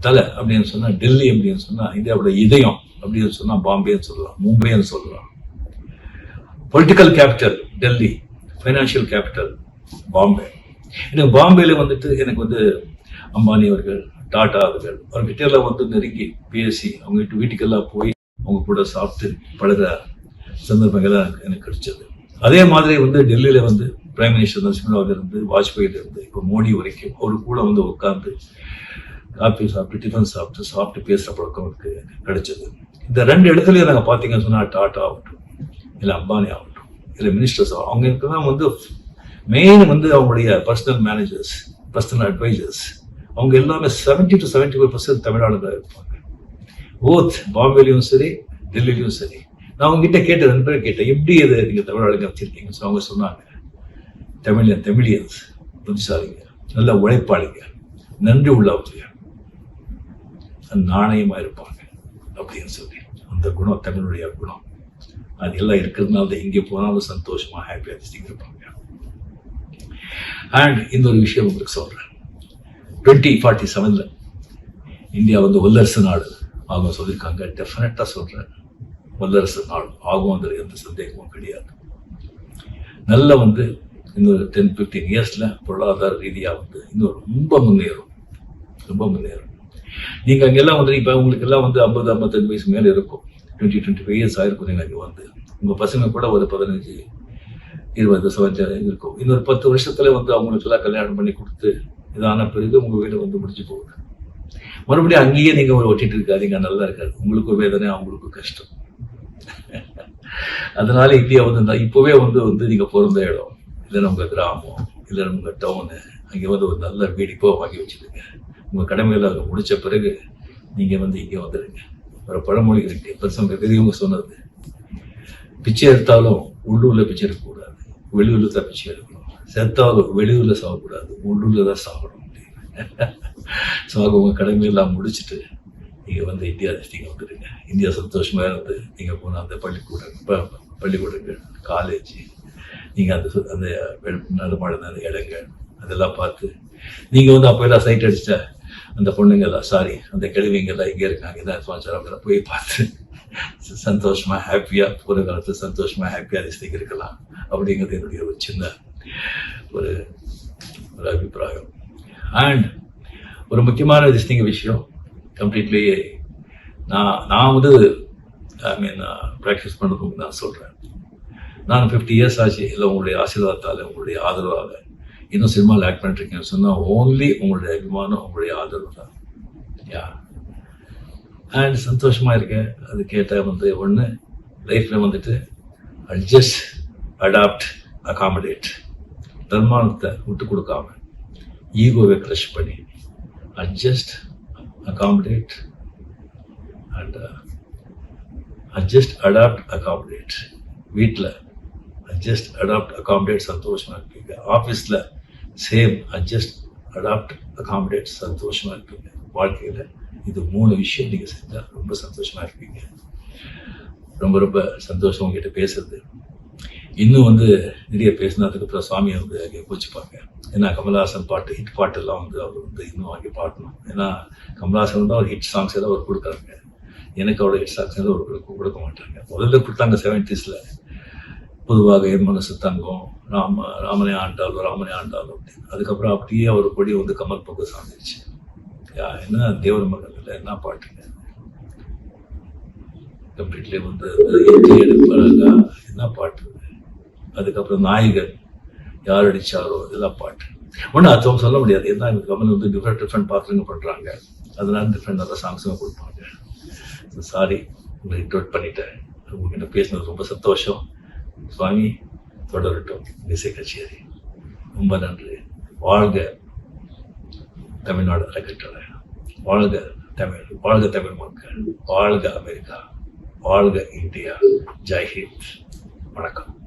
தலை அப்படின்னு சொன்னா டெல்லி அப்படின்னு சொன்னா இந்தியாவோட இதயம் அப்படின்னு சொன்னா பாம்பேன்னு சொல்லலாம் மும்பைன்னு சொல்லலாம். Political capital Delhi. Financial capital Bombay. எனக்கு பாம்பேல வந்துட்டு எனக்கு வந்து அம்பானி அவர்கள் டாடா அவர்கள் அவர்கிட்ட எல்லாம் வந்து நெருங்கி பேசி அவங்க வீட்டு வீட்டுக்கெல்லாம் போய் அவங்க கூட சாப்பிட்டு பழகிற சந்தர்ப்பங்கள்லாம் எனக்கு எனக்கு கிடைச்சது. அதே மாதிரி வந்து டெல்லியில வந்து பிரைம் மினிஸ்டர் நரசிம்மராவில் இருந்து வாஜ்பாயில இருந்து இப்போ மோடி வரைக்கும் அவரு கூட வந்து உட்காந்து காப்பி சாப்பிட்டு டிஃபன் சாப்பிட்டு சாப்பிட்டு பேசுகிற பழக்கம் எனக்கு கிடைச்சது. இந்த ரெண்டு இடத்துலையும் நாங்கள் பார்த்தீங்கன்னு சொன்னா டாட்டா ஆகட்டும் இல்லை அம்பானி ஆகட்டும் இல்லை மினிஸ்டர்ஸ் ஆகட்டும் அவங்களுக்கு தான் வந்து மெயின் வந்து அவங்களுடைய பர்சனல் மேனேஜர்ஸ் பர்சனல் அட்வைசர்ஸ் அவங்க எல்லாமே seventy two seventy five percent தமிழ்நாடுல இருப்பாங்க. ஓத் பாம்பேலையும் சரி டெல்லிலையும் சரி. நான் உங்ககிட்ட கேட்ட ரெண்டு பேரும் கேட்டேன் எப்படி இது நீங்கள் தமிழ்நாடுங்க வச்சிருக்கீங்க ஸோ அவங்க சொன்னாங்க தமிழியன் தமிழியன்ஸ் புத்திசாலிங்க நல்ல உழைப்பாளிங்க நன்றி உள்ளவங்க. நாணயமா இருப்பாங்க அப்படின்னு சொல்லி. அந்த குணம் தமிழுடைய குணம். அது எல்லாம் இருக்கிறதுனால தான் எங்கே போனாலும் சந்தோஷமா ஹாப்பியாக இருப்பாங்க. அண்ட் இந்த ஒரு விஷயம் உங்களுக்கு சொல்றேன். டுவெண்ட்டி ஃபார்ட்டி செவன்ல இந்தியா வந்து வல்லரசு நாடு ஆகும் சொல்லியிருக்காங்க. டெஃபினட்டாக சொல்கிறேன் வல்லரசு நாடு ஆகும்ன்றது எந்த சந்தேகமும் கிடையாது. நல்ல வந்து இன்னொரு டென் ஃபிஃப்டீன் இயர்ஸில் பொருளாதார ரீதியாக வந்து இன்னும் ரொம்ப முன்னேறும். ரொம்ப முன்னேறும். நீங்க அங்கெல்லாம் வந்து இப்ப உங்களுக்கு எல்லாம் வந்து ஐம்பது ஐம்பத்தஞ்சு வயசு மேல இருக்கும். டுவெண்ட்டி டுவெண்ட்டி ஃபைவ் இயர்ஸ் ஆயிருக்கும் நீங்க அங்கே வந்து. உங்க பசங்க கூட ஒரு பதினஞ்சு இருபது வருஷம் இருக்கும். இன்னொரு பத்து வருஷத்துல வந்து அவங்களுக்கு எல்லாம் கல்யாணம் பண்ணி கொடுத்து இதான பிறகு உங்க வீடு வந்து முடிஞ்சு போகுது. மறுபடியும் அங்கேயே நீங்க ஒரு ஒட்டிட்டு இருக்காதீங்க நல்லா இருக்காது. உங்களுக்கும் வேதனை அவங்களுக்கும் கஷ்டம். அதனால இந்தியா வந்து இப்பவே வந்து வந்து நீங்க பிறந்த இடம். இல்லைன்னா உங்க கிராமம் இல்லைன்னா உங்க டவுனு அங்கே வந்து ஒரு நல்ல வீடு இப்போ வாங்கி வச்சுடுங்க. உங்கள் கடமையில அதை பிறகு நீங்கள் வந்து இங்கே வந்துடுங்க ஒரு பழமொழி இருக்கு. பெருசவங்க பெரியவங்க சொன்னது. பிச்சை எடுத்தாலும் உள்ளூரில் பிச்சை எடுக்கக்கூடாது வெளியூரில் தான் பிச்சை எடுக்கணும். செத்தாலும் வெளியூரில் சாகக்கூடாது. உள்ளூரில் தான் சாகணும். ஸோ உங்கள் கடமையெல்லாம் முடிச்சுட்டு நீங்கள் வந்து இந்தியா நீங்கள் வந்துடுங்க இந்தியா சந்தோஷமாக இருந்து நீங்கள் போன அந்த பள்ளிக்கூடம் பள்ளிக்கூடங்கள் காலேஜ் நீங்கள் அந்த சு- அந்த நடமாடின அந்த இடங்கள் அதெல்லாம் பார்த்து நீங்கள் வந்து அப்போ எல்லாம் சைட் அடிச்சிட்டா அந்த பொண்ணுங்க எல்லாம் சாரி அந்த கிழவிங்கெல்லாம் இங்கே இருக்காங்க இதான் ஸ்பான்சர் போய் பார்த்து சந்தோஷமாக ஹாப்பியாக போகிற காலத்தில் சந்தோஷமாக ஹாப்பியாக ஹாப்பியா இருக்கலாம் அப்படிங்கிறது என்னுடைய ஒரு சின்ன ஒரு ஒரு அபிப்பிராயம். அண்ட் ஒரு முக்கியமான ரசித்திங்க விஷயம் கம்ப்ளீட்லி நான் நான் வந்து ஐ மீன் ப்ராக்டிஸ் பண்ணுறதுக்கு நான் சொல்கிறேன் நான் ஃபிஃப்டி இயர்ஸ் ஆச்சு இல்லை உங்களுடைய ஆசீர்வாதத்தால் உங்களுடைய ஆதரவால் இன்னும் சினிமாவில் ஆக்ட் பண்ணிருக்கீங்கன்னு சொன்னால் ஓன்லி உங்களுடைய அபிமானம் உங்களுடைய ஆதரவு தான். யா. அண்ட் சந்தோஷமாக இருக்கேன். அது கேட்டால் வந்து ஒன்று லைஃப்பில் வந்துட்டு அட்ஜஸ்ட் அடாப்ட் அகாமடேட் தன்மானத்தை விட்டு கொடுக்காம ஈகோவை க்ரஷ் பண்ணி adjust accommodate and adjust adapt accommodate வீட்டில் அட்ஜஸ்ட் அடாப்ட் அகாமடேட் சந்தோஷமாக இருப்பீங்க ஆஃபீஸில் சேம் அட்ஜஸ்ட் அடாப்ட் அகாமடேட் சந்தோஷமாக இருப்பீங்க வாழ்க்கையில் இது மூணு விஷயம் நீங்கள் செஞ்சால் ரொம்ப சந்தோஷமாக இருப்பீங்க. ரொம்ப ரொம்ப சந்தோஷம் உங்ககிட்ட பேசுறது. இன்னும் வந்து நிறைய பேசினதுக்கு அப்புறம் சுவாமியை வந்து அங்கே கோச்சிப்பாங்க ஏன்னா கமல்ஹாசன் பாட்டு ஹிட் பாட்டெல்லாம் வந்து அவர் வந்து இன்னும் வாங்கி பாடணும். ஏன்னா கமல்ஹாசன் தான் ஒரு ஹிட் சாங்ஸ் எல்லாம் அவர் கொடுக்குறாங்க. எனக்கு அவ்வளோ ஹிட் சாங்ஸ் எல்லாம் அவர் கொடுக்க கொடுக்க மாட்டாங்க. முதல்ல கொடுத்தாங்க செவன்டிஸில் பொதுவாக என் மனசு தங்கம் ராம ராமனே ஆண்டாலும் ராமனே ஆண்டாலும் அப்படின்னு. அதுக்கப்புறம் அப்படியே அவர் கொடி வந்து கமல் பக்கம் சார்ந்துச்சு யா என்ன தேவர் மகன் இல்லை என்ன பாட்டுங்க கம்ப்ளீட்லி வந்து எத்தி எடுப்பாங்க என்ன பாட்டு? அதுக்கப்புறம் நாயகன் யார் அடித்தாரோ இதெல்லாம் பாட்டு. ஒன்றும் அர்த்தம் சொல்ல முடியாது. ஏன்னா கமல் வந்து டிஃப்ரெண்ட் டிஃப்ரெண்ட் பாத்திரங்க பண்ணுறாங்க அதனால டிஃப்ரெண்ட் நல்ல சாங்ஸும் கொடுப்பாங்க. சாரி உங்களை இன்ட்ரோட் பண்ணிட்டேன். உங்ககிட்ட பேசினது ரொம்ப சந்தோஷம். சுவாமி தொடரட்டும். இசை கச்சேரி. ரொம்ப நன்றி. வாழ்க தமிழ்நாடு அறக்கட்டளை. வாழ்க தமிழ் வாழ்க தமிழ் மக்கள். வாழ்க அமெரிக்கா. வாழ்க இந்தியா. ஜெய்ஹிந்த் வணக்கம்.